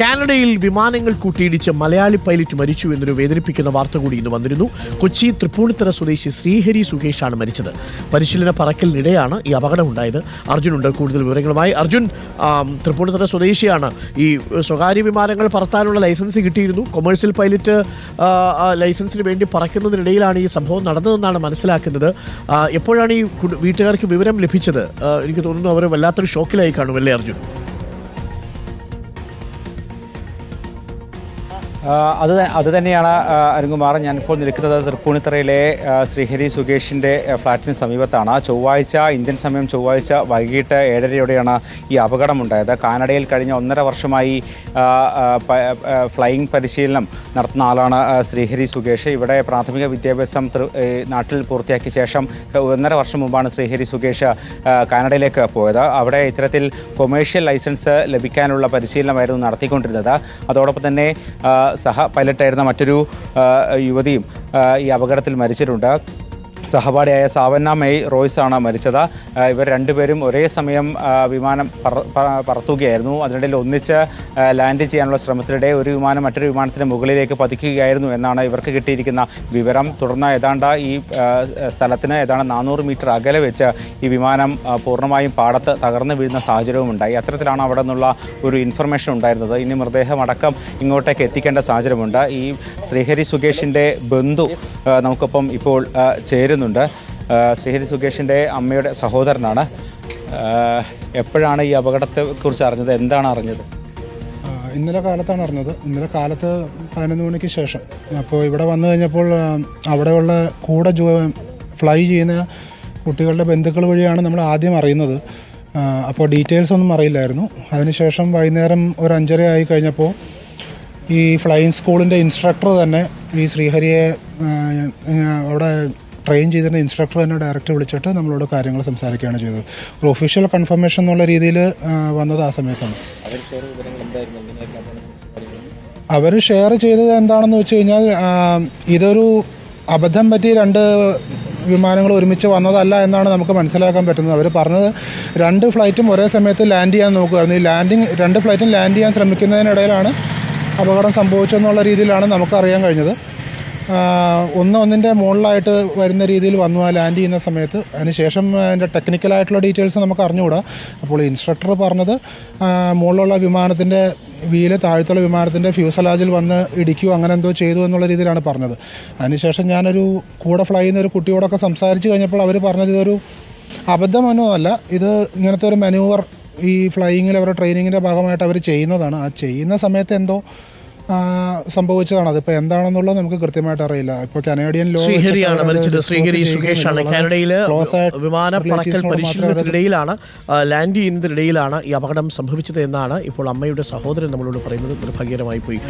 കാനഡയിൽ വിമാനങ്ങൾ കൂട്ടിയിടിച്ച് മലയാളി പൈലറ്റ് മരിച്ചു എന്നൊരു വേദനിപ്പിക്കുന്ന വാർത്ത കൂടി ഇന്ന് വന്നിരുന്നു. കൊച്ചി തൃപ്പൂണിത്തറ സ്വദേശി ശ്രീഹരി സുകേഷാണ് മരിച്ചത്. പരിശീലന പറക്കലിനിടെയാണ് ഈ അപകടമുണ്ടായത്. അർജുനുണ്ട്. കൂടുതൽ വിവരങ്ങളുമായി അർജുൻ തൃപ്പൂണിത്തറ സ്വദേശിയാണ്. ഈ സ്വകാര്യ വിമാനങ്ങൾ പറത്താനുള്ള ലൈസൻസ് കിട്ടിയിരുന്നു. കൊമേഴ്സ്യൽ പൈലറ്റ് ലൈസൻസിന് വേണ്ടി പറക്കുന്നതിനിടയിലാണ് ഈ സംഭവം നടന്നതെന്നാണ് മനസ്സിലാക്കുന്നത്. എപ്പോഴാണ് ഈ വീട്ടുകാർക്ക് വിവരം ലഭിച്ചത്? എനിക്ക് തോന്നുന്നു അവർ വല്ലാത്തൊരു ഷോക്കിലായി കാണുമല്ലേ അർജുൻ? അത് അത് തന്നെയാണ് അരുങ്കുമാർ ഞാനിപ്പോൾ നിൽക്കുന്നത് തൃപ്പൂണിത്തറയിലെ ശ്രീഹരി സുകേഷിന്റെ ഫ്ലാറ്റിന് സമീപത്താണ്. ചൊവ്വാഴ്ച ഇന്ത്യൻ സമയം ചൊവ്വാഴ്ച വൈകിട്ട് ഏഴരയോടെയാണ് ഈ അപകടമുണ്ടായത്. കാനഡയിൽ കഴിഞ്ഞ ഒന്നര വർഷമായി ഫ്ലൈയിങ് പരിശീലനം നടത്തുന്ന ആളാണ് ശ്രീഹരി സുകേഷ്. ഇവിടെ പ്രാഥമിക വിദ്യാഭ്യാസം നാട്ടിൽ പൂർത്തിയാക്കിയ ശേഷം ഒന്നര വർഷം മുമ്പാണ് ശ്രീഹരി സുകേഷ് കാനഡയിലേക്ക് പോയത്. അവിടെ ഇത്തരത്തിൽ കൊമേഴ്ഷ്യൽ ലൈസൻസ് ലഭിക്കാനുള്ള പരിശീലനമായിരുന്നു നടത്തിക്കൊണ്ടിരുന്നത്. അതോടൊപ്പം തന്നെ സഹ പൈലറ്റായിരുന്ന മറ്റൊരു യുവതിയും ഈ അപകടത്തിൽ മരിച്ചിട്ടുണ്ട്. സഹപാഠിയായ സാവന്ന മെയ് റോയ്സ് ആണ് മരിച്ചത് ഇവർ രണ്ടുപേരും ഒരേ സമയം വിമാനം പറത്തുകയായിരുന്നു. അതിനിടയിൽ ഒന്നിച്ച് ലാൻഡ് ചെയ്യാനുള്ള ശ്രമത്തിനിടെ ഒരു വിമാനം മറ്റൊരു വിമാനത്തിന് മുകളിലേക്ക് പതിക്കുകയായിരുന്നു എന്നാണ് ഇവർക്ക് കിട്ടിയിരിക്കുന്ന വിവരം. തുടർന്ന് ഏതാണ്ട് ഈ സ്ഥലത്തിന് ഏതാണ്ട് നാനൂറ് മീറ്റർ അകലെ വെച്ച് ഈ വിമാനം പൂർണമായും പാടത്ത് തകർന്നു വീഴുന്ന സാഹചര്യവും ഉണ്ടായി അത്തരത്തിലാണ് അവിടെ നിന്നുള്ള ഒരു ഇൻഫർമേഷൻ ഉണ്ടായിരുന്നത്. ഇനി മൃതദേഹം അടക്കം ഇങ്ങോട്ടേക്ക് എത്തിക്കേണ്ട സാഹചര്യമുണ്ട്. ഈ ശ്രീഹരി സുകേഷിന്റെ ബന്ധു നമുക്കൊപ്പം ഇപ്പോൾ ആ, ചേരുന്നുണ്ട് ആ, ശ്രീഹരി സുകേഷിന്റെ അമ്മയുടെ സഹോദരനാണ്. എപ്പോഴാണ് ഈ അപകടത്തെക്കുറിച്ച് അറിഞ്ഞത്? എന്താണ് അറിഞ്ഞത്? ഇന്നലെ കാലത്താണ് അറിഞ്ഞത്. ഇന്നലെ കാലത്ത് പതിനൊന്ന് മണിക്ക് ശേഷം. അപ്പോൾ ഇവിടെ വന്നു കഴിഞ്ഞപ്പോൾ അവിടെയുള്ള കൂടെ ജോ ഫ്ലൈ ചെയ്യുന്ന കുട്ടികളുടെ ബന്ധുക്കൾ വഴിയാണ് നമ്മൾ ആദ്യം അറിയുന്നത്. അപ്പോൾ ഡീറ്റെയിൽസ് ഒന്നും അറിയില്ലായിരുന്നു. അതിനുശേഷം വൈകുന്നേരം ഒരു അഞ്ചര ആയി കഴിഞ്ഞപ്പോൾ ഈ ഫ്ലൈയിങ് സ്കൂളിന്റെ ഇൻസ്ട്രക്ടർ തന്നെ ഈ ശ്രീഹരിയെ അവിടെ ട്രെയിൻ ചെയ്തിരുന്ന ഇൻസ്ട്രക്ടർ തന്നെ ഡയറക്റ്റ് വിളിച്ചിട്ട് നമ്മളോട് കാര്യങ്ങൾ സംസാരിക്കുകയാണ് ചെയ്തത്. ഒരു ഒഫീഷ്യൽ കൺഫർമേഷൻ എന്നുള്ള രീതിയിൽ വന്നത് ആ സമയത്താണ്. അവർ ഷെയർ ചെയ്തത് എന്താണെന്ന് വെച്ച് കഴിഞ്ഞാൽ ഇതൊരു അബദ്ധം പറ്റി രണ്ട് വിമാനങ്ങൾ ഒരുമിച്ച് വന്നതല്ല എന്നാണ് നമുക്ക് മനസ്സിലാക്കാൻ പറ്റുന്നത്. അവർ പറഞ്ഞത് രണ്ട് ഫ്ലൈറ്റും ഒരേ സമയത്ത് ലാൻഡ് ചെയ്യാൻ നോക്കുകയായിരുന്നു. ഈ ലാൻഡിങ് രണ്ട് ഫ്ലൈറ്റും ലാൻഡ് ചെയ്യാൻ ശ്രമിക്കുന്നതിനിടയിലാണ് അപകടം സംഭവിച്ചെന്നുള്ള രീതിയിലാണ് നമുക്ക് അറിയാൻ കഴിഞ്ഞത്. ഒന്ന് ഒന്നിന്റെ മുകളിലായിട്ട് വരുന്ന രീതിയിൽ വന്നു. ആ ലാൻഡ് ചെയ്യുന്ന സമയത്ത് അതിനുശേഷം അതിന്റെ ടെക്നിക്കലായിട്ടുള്ള ഡീറ്റെയിൽസ് നമുക്ക് അറിഞ്ഞുകൂടാ. അപ്പോൾ ഇൻസ്ട്രക്ടർ പറഞ്ഞത് മുകളിലുള്ള വിമാനത്തിന്റെ വീൽ താഴത്തുള്ള വിമാനത്തിന്റെ ഫ്യൂസലാജിൽ വന്ന് ഇടിക്കുകയോ അങ്ങനെ എന്തോ ചെയ്തു എന്നുള്ള രീതിയിലാണ് പറഞ്ഞത്. അതിനുശേഷം ഞാനൊരു കൂടെ ഫ്ലൈ ചെയ്യുന്ന ഒരു കുട്ടിയോടൊക്കെ സംസാരിച്ച് കഴിഞ്ഞപ്പോൾ അവർ പറഞ്ഞത് ഇതൊരു അബദ്ധമൊന്നുമല്ല ഇത് ഇങ്ങനത്തെ ഒരു മെനൂവർ ഈ ഫ്ലൈയിങ്ങിൽ അവരുടെ ട്രെയിനിങ്ങിന്റെ ഭാഗമായിട്ട് അവർ ചെയ്യുന്നതാണ്. ആ ചെയ്യുന്ന സമയത്ത് എന്തോ സംഭവിച്ചതാണ്. അതിപ്പോൾ എന്താണെന്നുള്ളത് നമുക്ക് കൃത്യമായിട്ട് അറിയില്ല. ഇപ്പോൾ കനേഡിയൻ ലോ ശ്രീഹരിയാണ് മരിച്ചത്. ശ്രീഹരി സുഖേഷാണ് ആയിട്ട് വിമാന പറക്കൽ പരിശീലനത്തിനിടയിലാണ് ലാൻഡ് ചെയ്യുന്നതിനിടയിലാണ് ഈ അപകടം സംഭവിച്ചത് എന്നാണ് ഇപ്പോൾ അമ്മയുടെ സഹോദരൻ നമ്മളോട് പറയുന്നത്. നിർഭാഗ്യകരമായി പോയി.